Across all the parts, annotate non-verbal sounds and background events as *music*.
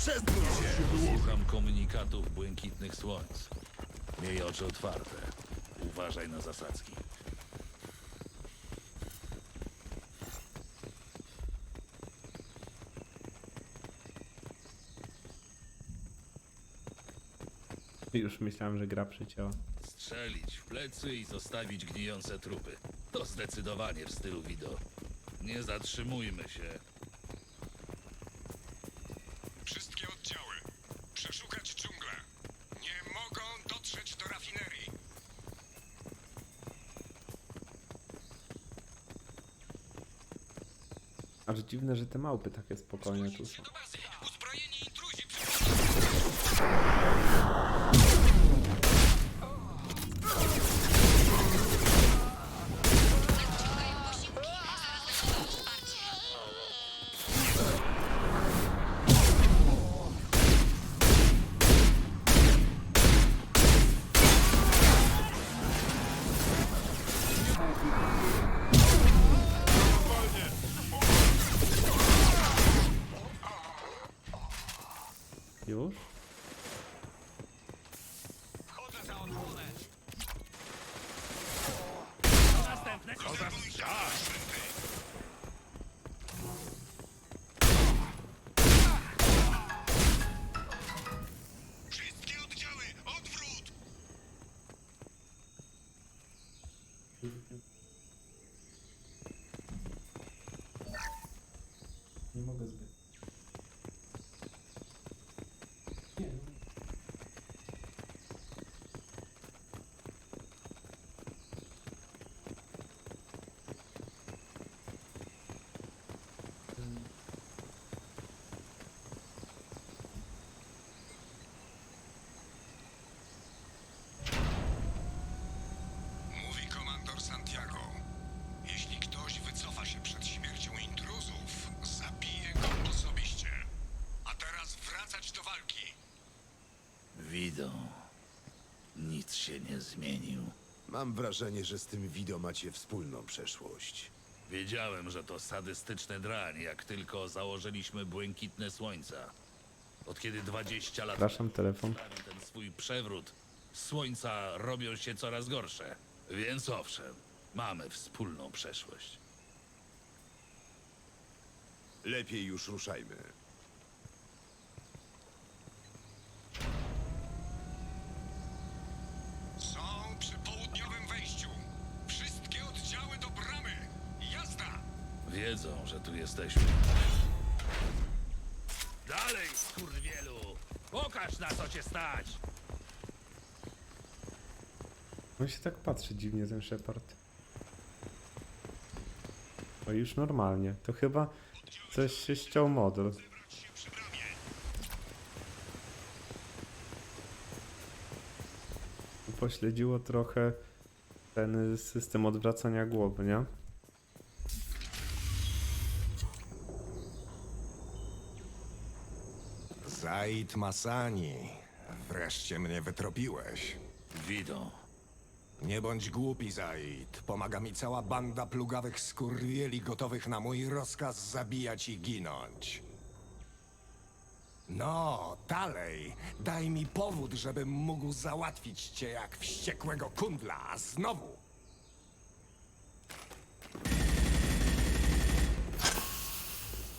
Przezdrój się! Słucham komunikatów błękitnych słońc. Miej oczy otwarte. Uważaj na zasadzki. Już myślałem, że gra przycięła. Strzelić w plecy i zostawić gnijące trupy. To zdecydowanie w stylu wideo. Nie zatrzymujmy się. Dziwne, że te małpy takie spokojne tu są. Wido. Nic się nie zmienił. Mam wrażenie, że z tym wideo macie wspólną przeszłość. Wiedziałem, że to sadystyczne drań, jak tylko założyliśmy błękitne słońca. Od kiedy 20 lat Przepraszam, telefon. ten swój przewrót, słońca robią się coraz gorsze. Więc owszem, mamy wspólną przeszłość. Lepiej już ruszajmy. Wiedzą, że tu jesteśmy. Dalej, skurwielu! Pokaż na co cię stać! On się tak patrzy dziwnie, ten Shepard. O, już normalnie. To chyba coś się ściął model. Pośledziło trochę ten system odwracania głowy, nie? Zaid Masani. Wreszcie mnie wytropiłeś. Widą. Nie bądź głupi, Zaid. Pomaga mi cała banda plugawych skurwieli gotowych na mój rozkaz zabijać i ginąć. No, dalej. Daj mi powód, żebym mógł załatwić cię jak wściekłego kundla. A Znowu.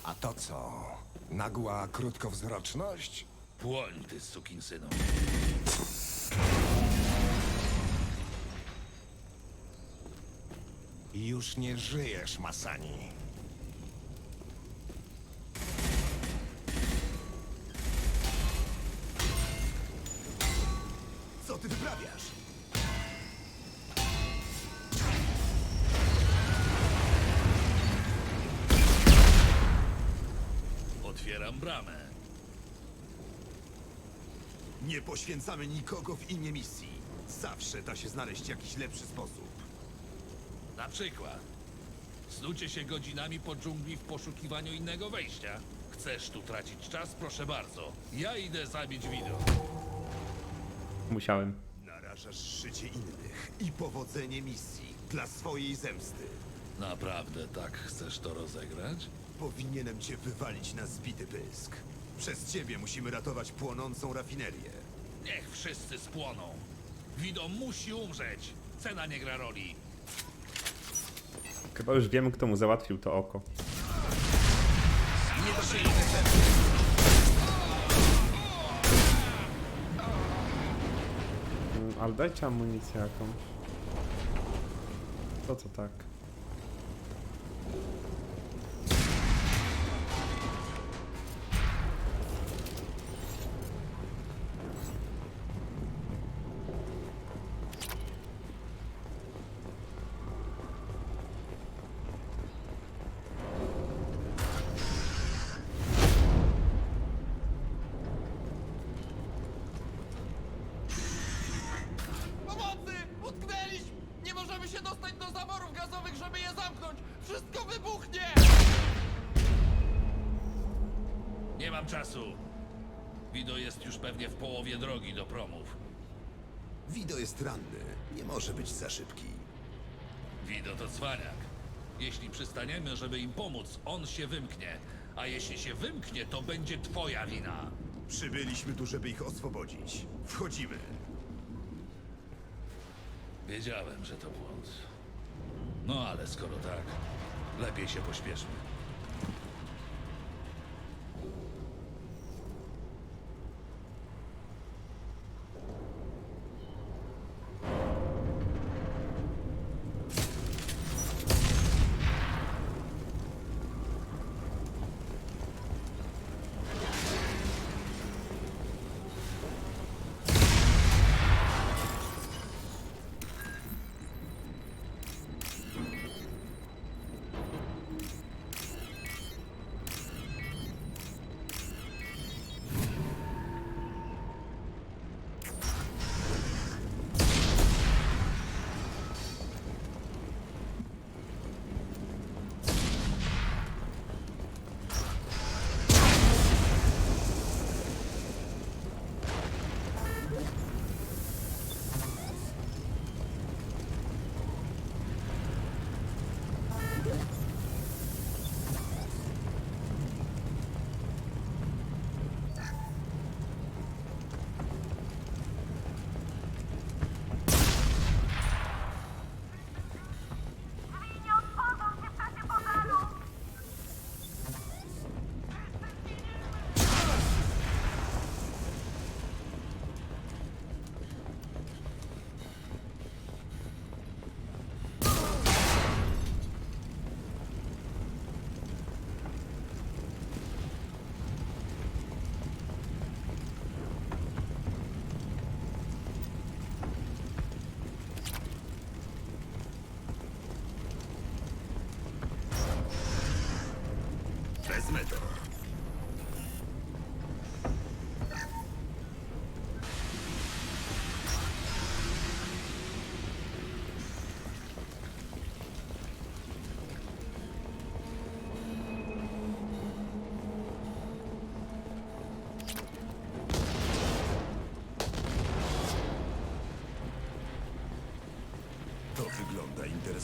A to co? Nagła krótkowzroczność? Płoń, ty sukinsynu. Już nie żyjesz, Masani. Otwieram bramę. Nie poświęcamy nikogo w imię misji. Zawsze da się znaleźć jakiś lepszy sposób. Na przykład. Snucie się godzinami po dżungli w poszukiwaniu innego wejścia. Chcesz tu tracić czas? Proszę bardzo. Ja idę zabić widok. Musiałem. Narażasz życie innych i powodzenie misji dla swojej zemsty. Naprawdę tak chcesz to rozegrać? Powinienem cię wywalić na zbity pysk. Przez ciebie musimy ratować płonącą rafinerię. Niech wszyscy spłoną. Wido musi umrzeć. Cena nie gra roli. Chyba już wiemy, kto mu załatwił to oko. Nie celu. Mm, Ale dajcie amunicję jakąś. To co tak? Czasu. Wido jest już pewnie w połowie drogi do promów. Wido jest ranny. Nie może być za szybki. Wido to cwaniak. Jeśli przystaniemy, żeby im pomóc, on się wymknie. A jeśli się wymknie, to będzie twoja wina. Przybyliśmy tu, żeby ich oswobodzić. Wchodzimy. Wiedziałem, że to błąd. No ale skoro tak, lepiej się pośpieszmy.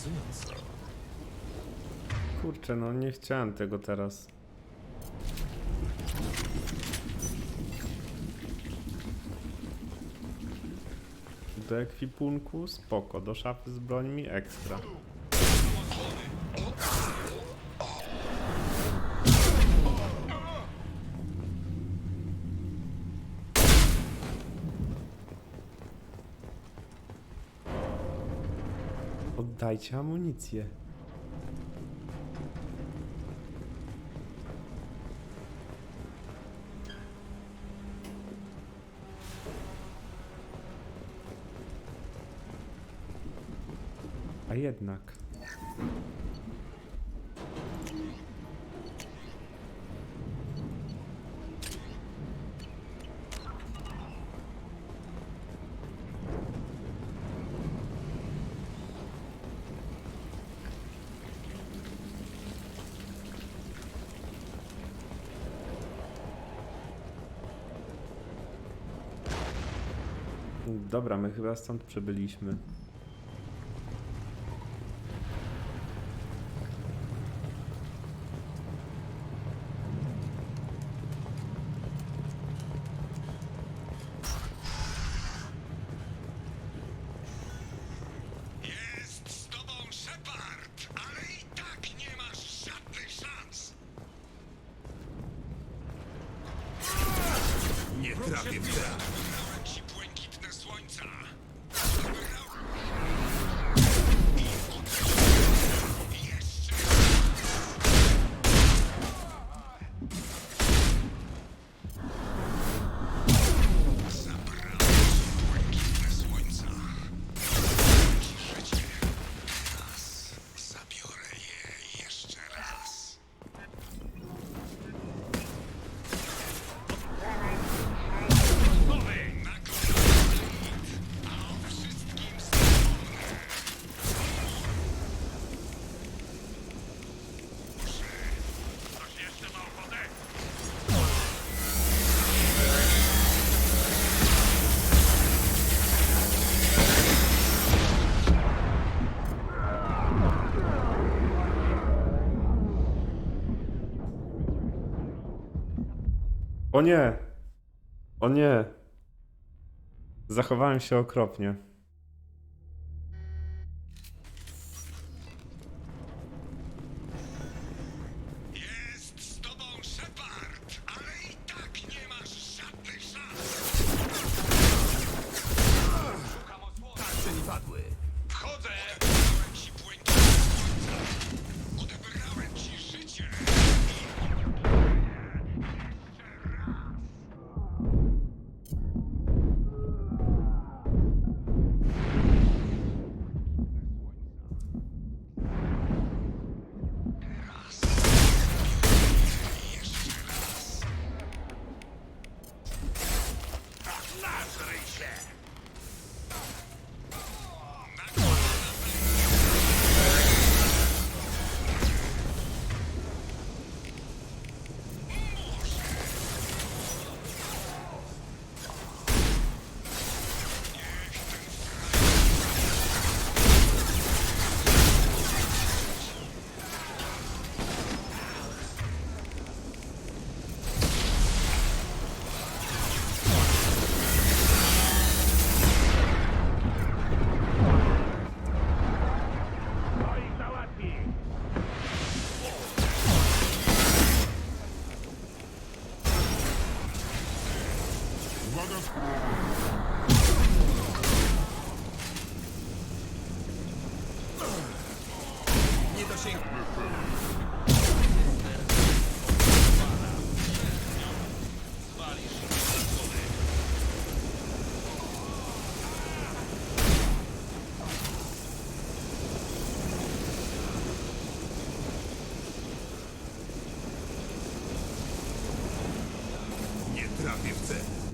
Interesująco. Kurczę, no nie chciałem tego teraz. Do ekwipunku spoko, do szafy z brońmi ekstra. Oddajcie amunicję. A jednak. Dobra, my chyba stąd przybyliśmy. O nie! O nie! Zachowałem się okropnie.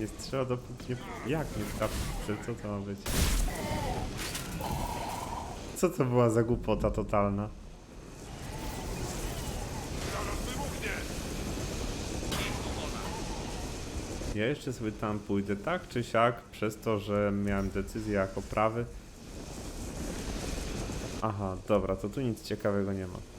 Nie strzela dopóki nie... Jak nie trafi? Co to ma być? Co to była za głupota totalna? Ja jeszcze sobie tam pójdę tak czy siak, przez to, że miałem decyzję jako prawy. Aha, dobra, to tu nic ciekawego nie ma.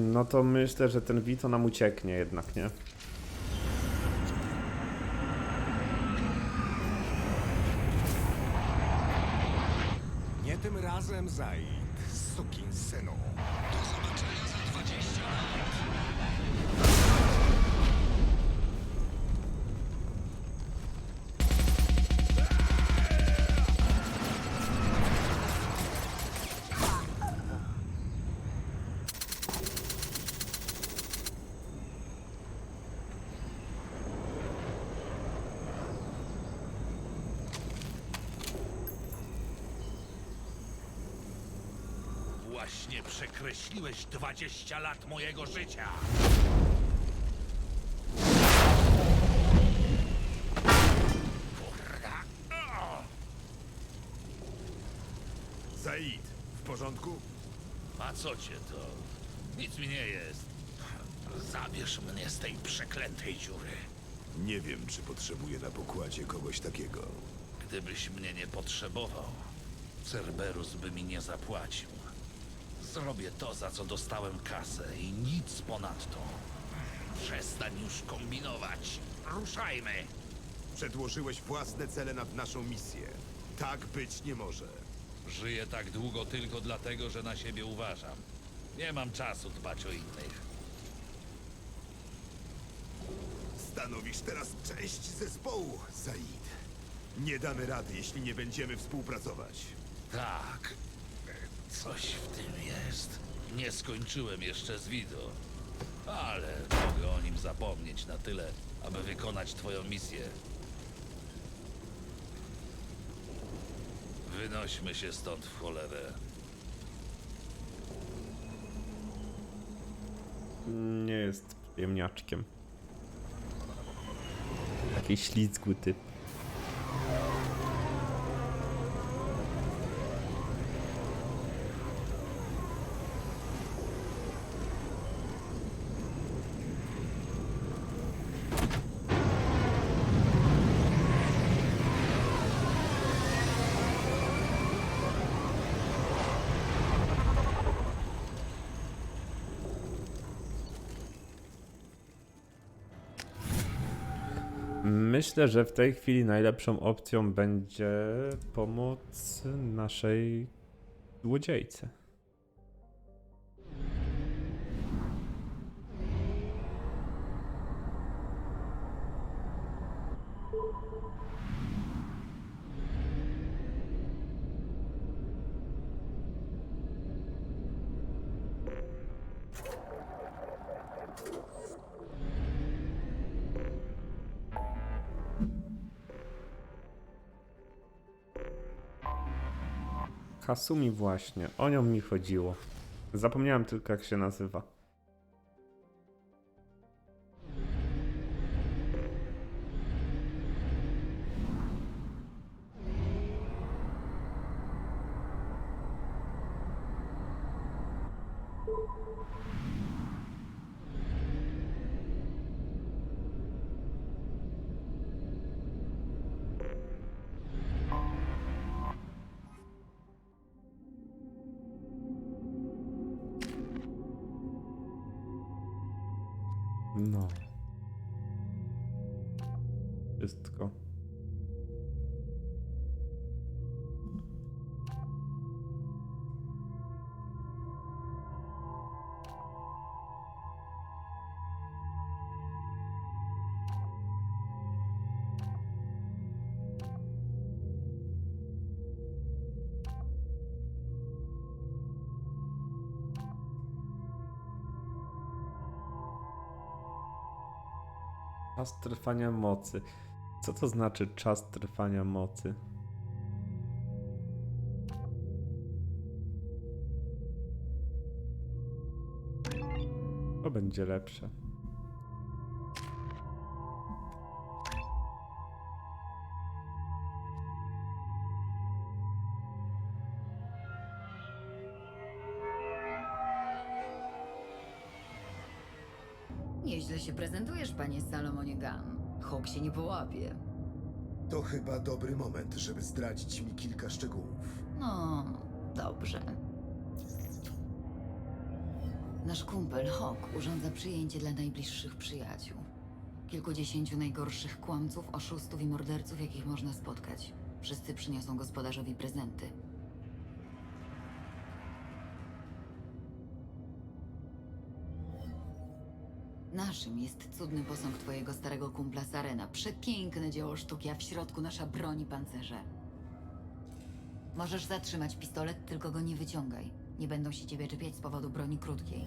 No to myślę, że ten Vito nam ucieknie jednak, nie? Nie tym razem, Zaid. Sukin synu. Właśnie przekreśliłeś 20 lat mojego życia. Kurwa. O! Zaid, w porządku? A co cię to? Nic mi nie jest. Zabierz mnie z tej przeklętej dziury. Nie wiem, czy potrzebuję na pokładzie kogoś takiego. Gdybyś mnie nie potrzebował, Cerberus by mi nie zapłacił. Zrobię to, za co dostałem kasę i nic ponadto. Przestań już kombinować. Ruszajmy. Przedłożyłeś własne cele nad naszą misję. Tak być nie może. Żyję tak długo tylko dlatego, że na siebie uważam. Nie mam czasu dbać o innych. Stanowisz teraz część zespołu, Said. Nie damy rady, jeśli nie będziemy współpracować. Tak, coś w tym jest. Nie skończyłem jeszcze z Wido, ale mogę o nim zapomnieć na tyle, aby wykonać twoją misję. Wynośmy się stąd w cholerę. Nie jest przyjemniaczkiem. Taki ślizgły typ. Myślę, że w tej chwili najlepszą opcją będzie pomoc naszej złodziejce. Hasumi właśnie, o nią mi chodziło. Zapomniałem tylko jak się nazywa. No. Wszystko. Czas trwania mocy. Co to znaczy czas trwania mocy? To będzie lepsze. Się prezentujesz, panie Salomonie Gunn. Hawk się nie połapie. To chyba dobry moment, żeby zdradzić mi kilka szczegółów. No, dobrze. Nasz kumpel Hawk urządza przyjęcie dla najbliższych przyjaciół. Kilkudziesięciu najgorszych kłamców, oszustów i morderców, jakich można spotkać. Wszyscy przyniosą gospodarzowi prezenty. Jest cudny posąg twojego starego kumpla Sarena. Przepiękne dzieło sztuki, a w środku nasza broń i pancerze. Możesz zatrzymać pistolet, tylko go nie wyciągaj. Nie będą się ciebie czepiać z powodu broni krótkiej.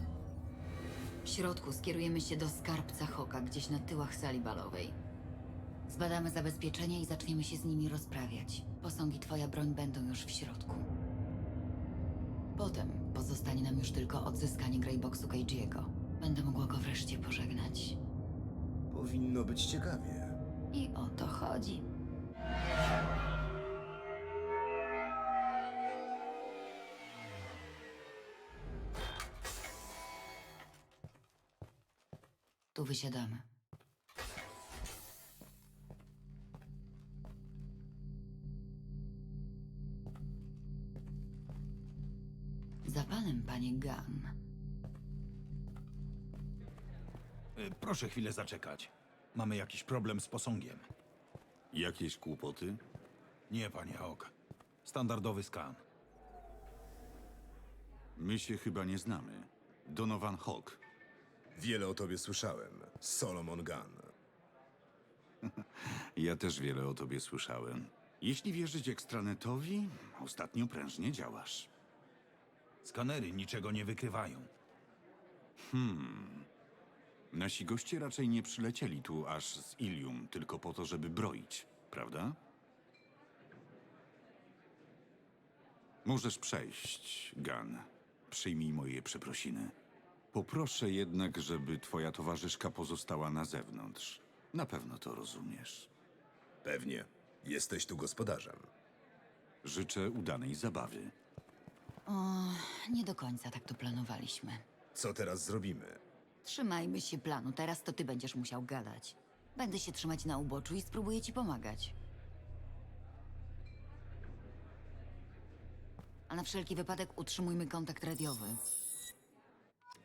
W środku skierujemy się do skarbca Hoka, gdzieś na tyłach sali balowej. Zbadamy zabezpieczenie i zaczniemy się z nimi rozprawiać. Posąg i twoja broń będą już w środku. Potem pozostanie nam już tylko odzyskanie Greyboxu Keijiego. Będę mogła go wreszcie pożegnać. Powinno być ciekawie. I o to chodzi. Tu wysiadamy. Za panem, panie Gunn. Y, Proszę chwilę zaczekać. Mamy jakiś problem z posągiem. Jakieś kłopoty? Nie, panie Hawk. Standardowy skan. My się chyba nie znamy. Donovan Hawk. Wiele o tobie słyszałem. Solomon Gunn. *laughs* Ja też wiele o tobie słyszałem. Jeśli wierzyć ekstranetowi, ostatnio prężnie działasz. Skanery niczego nie wykrywają. Nasi goście raczej nie przylecieli tu aż z Ilium tylko po to, żeby broić, prawda? Możesz przejść, Gan. Przyjmij moje przeprosiny. Poproszę jednak, żeby twoja towarzyszka pozostała na zewnątrz. Na pewno to rozumiesz. Pewnie. Jesteś tu gospodarzem. Życzę udanej zabawy. O, nie do końca tak to planowaliśmy. Co teraz zrobimy? Trzymajmy się planu, teraz to ty będziesz musiał gadać. Będę się trzymać na uboczu i spróbuję ci pomagać. A na wszelki wypadek utrzymujmy kontakt radiowy.